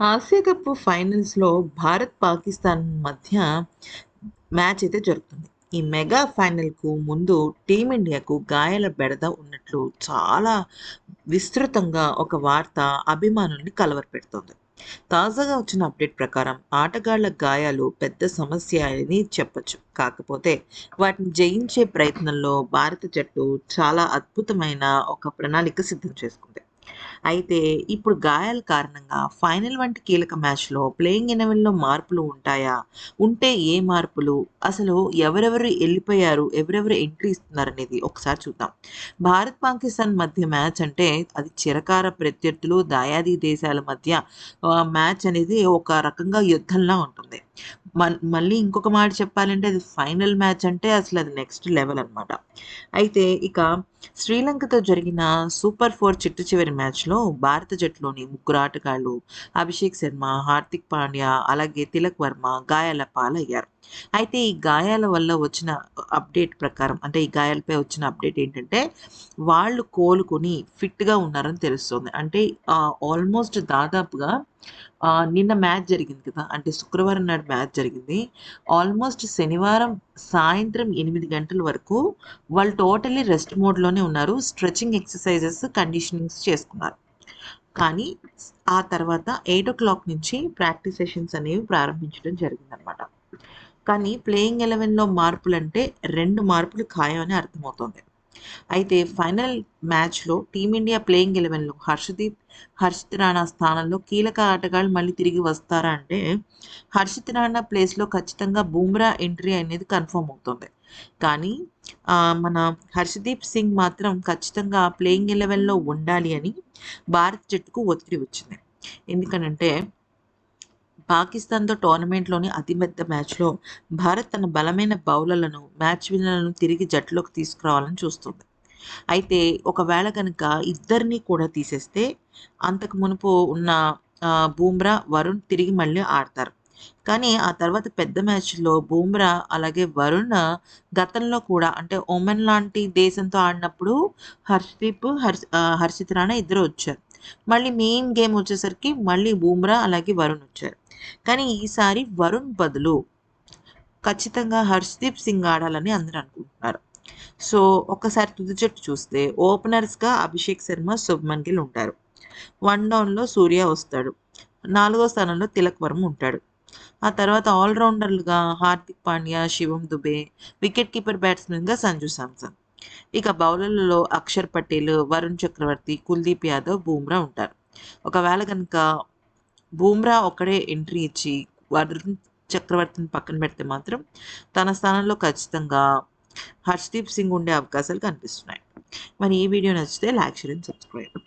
Asia cup ఫైనల్స్‌లో భారత్, పాకిస్తాన్ మధ్య match అయితే జరుగుతుంది. ఈ మెగా ఫైనల్‌కు ముందు టీమిండియాకు గాయాల బెడద ఉన్నట్లు చాలా విస్తృతంగా ఒక వార్త అభిమానుల్ని కలవరపెడుతోంది. తాజాగా వచ్చిన అప్డేట్ ప్రకారం ఆటగాళ్ళ గాయాలు పెద్ద సమస్య అని చెప్పొచ్చు. కాకపోతే వాటిని జయించే ప్రయత్నంలో భారత జట్టు చాలా అద్భుతమైన ఒక ప్రణాళిక సిద్ధం చేసుకుంది. అయితే ఇప్పుడు గాయాల కారణంగా ఫైనల్ వంటి కీలక మ్యాచ్‌లో ప్లేయింగ్ ఎలెవెన్‌లో మార్పులు ఉంటాయా? ఉంటే ఏ మార్పులు? అసలు ఎవరెవరు వెళ్ళిపోయారు ఎవరెవరు ఎంట్రీ ఇస్తున్నారు అనేది ఒకసారి చూద్దాం. భారత్, పాకిస్తాన్ మధ్య మ్యాచ్ అంటే అది చిరకార ప్రత్యర్థులు, దాయాది దేశాల మధ్య మ్యాచ్ అనేది ఒక రకంగా యుద్ధంలా ఉంటుంది. మళ్ళీ ఇంకొక మాట చెప్పాలంటే అది ఫైనల్ మ్యాచ్ అంటే అసలు అది నెక్స్ట్ లెవెల్ అనమాట. అయితే ఇక శ్రీలంకతో జరిగిన సూపర్ ఫోర్ చిట్టు చివరి మ్యాచ్‌లో భారత జట్టులోని ముగ్గురు ఆటగాళ్ళు అభిషేక్ శర్మ, హార్దిక్ పాండ్యా, అలాగే తిలక్ వర్మ గాయాల పాలయ్యారు. అయితే ఈ గాయాల వల్ల వచ్చిన అప్డేట్ ప్రకారం అంటే ఈ గాయాలపై వచ్చిన అప్డేట్ ఏంటంటే వాళ్ళు కోలుకొని ఫిట్‌గా ఉన్నారని తెలుస్తోంది. అంటే ఆల్మోస్ట్ దాదాపుగా నిన్న మ్యాచ్ జరిగింది కదా! అంటే శుక్రవారం నాడు మ్యాచ్ జరిగింది. ఆల్మోస్ట్ శనివారం సాయంత్రం ఎనిమిది గంటల వరకు వాళ్ళు టోటల్లీ రెస్ట్ మోడ్‌లోనే ఉన్నారు. స్ట్రెచింగ్ ఎక్సర్‌సైజెస్, కండిషనింగ్స్ చేసుకున్నారు. కానీ ఆ తర్వాత 8:00 నుంచి ప్రాక్టీస్ సెషన్స్ అనేవి ప్రారంభించడం జరిగిందనమాట. కానీ ప్లేయింగ్ ఎలెవెన్‌లో మార్పులంటే రెండు మార్పులు ఖాయం అని అర్థమవుతోంది. అయితే ఫైనల్ మ్యాచ్‌లో టీమిండియా ప్లేయింగ్ ఎలెవెన్‌లో హర్షదీప్, హర్షిత్ రాణా స్థానంలో కీలక ఆటగాళ్ళు మళ్ళీ తిరిగి వస్తారా అంటే హర్షిత్ రాణా ప్లేస్‌లో ఖచ్చితంగా బూమ్రా ఎంట్రీ అనేది కన్ఫర్మ్ అవుతుంది. కానీ మన హర్షదీప్ సింగ్ మాత్రం ఖచ్చితంగా ప్లేయింగ్ ఎలెవెన్‌లో ఉండాలి అని భారత జట్టుకు ఒత్తిడి వచ్చింది. ఎందుకనంటే పాకిస్తాన్‌తో టోర్నమెంట్‌లోని అతిపెద్ద మ్యాచ్‌లో భారత్ తన బలమైన బౌలర్లను, మ్యాచ్ విన్నర్‌లను తిరిగి జట్టులోకి తీసుకురావాలని చూస్తుంది. అయితే ఒకవేళ కనుక ఇద్దరిని కూడా తీసేస్తే అంతకు మునుపు ఉన్న బూమ్రా వరుణ్ తిరిగి మళ్ళీ ఆడతారు. కానీ ఆ తర్వాత పెద్ద మ్యాచ్‌లో బూమ్రా అలాగే వరుణ్ గతంలో కూడా అంటే ఒమన్ లాంటి దేశంతో ఆడినప్పుడు హర్షదీప్, హర్ష హర్షిత్ రాణా ఇద్దరు వచ్చారు. మళ్ళీ మెయిన్ గేమ్ వచ్చేసరికి మళ్ళీ బూమ్రా అలాగే వరుణ్ వచ్చారు. కానీ ఈసారి వరుణ్ బదులు ఖచ్చితంగా హర్షదీప్ సింగ్ ఆడాలని అందరూ అనుకుంటున్నారు. సో ఒక్కసారి తుది జట్టు చూస్తే ఓపెనర్స్‌గా అభిషేక్ శర్మ, శుభ్మన్ గిల్ ఉంటారు. వన్ డౌన్‌లో సూర్య వస్తాడు. నాలుగో స్థానంలో తిలక్ వర్మ ఉంటాడు. ఆ తర్వాత ఆల్రౌండర్లుగా హార్దిక్ పాండ్యా, శివం దుబే, వికెట్ కీపర్ బ్యాట్స్మెన్గా సంజు సామ్సంగ్ ఇక బౌలర్లలో అక్షర్ పటేల్, వరుణ్ చక్రవర్తి, కుల్దీప్ యాదవ్, బూమ్రా ఉంటారు. ఒకవేళ కనుక బూమ్రా ఒక్కడే ఎంట్రీ ఇచ్చి వరుణ్ చక్రవర్తిని పక్కన పెడితే మాత్రం తన స్థానంలో ఖచ్చితంగా హర్షదీప్ సింగ్ ఉండే అవకాశాలు కనిపిస్తున్నాయి. మరి ఈ వీడియో నచ్చితే లైక్, షేర్ అండ్ సబ్స్క్రైబ్.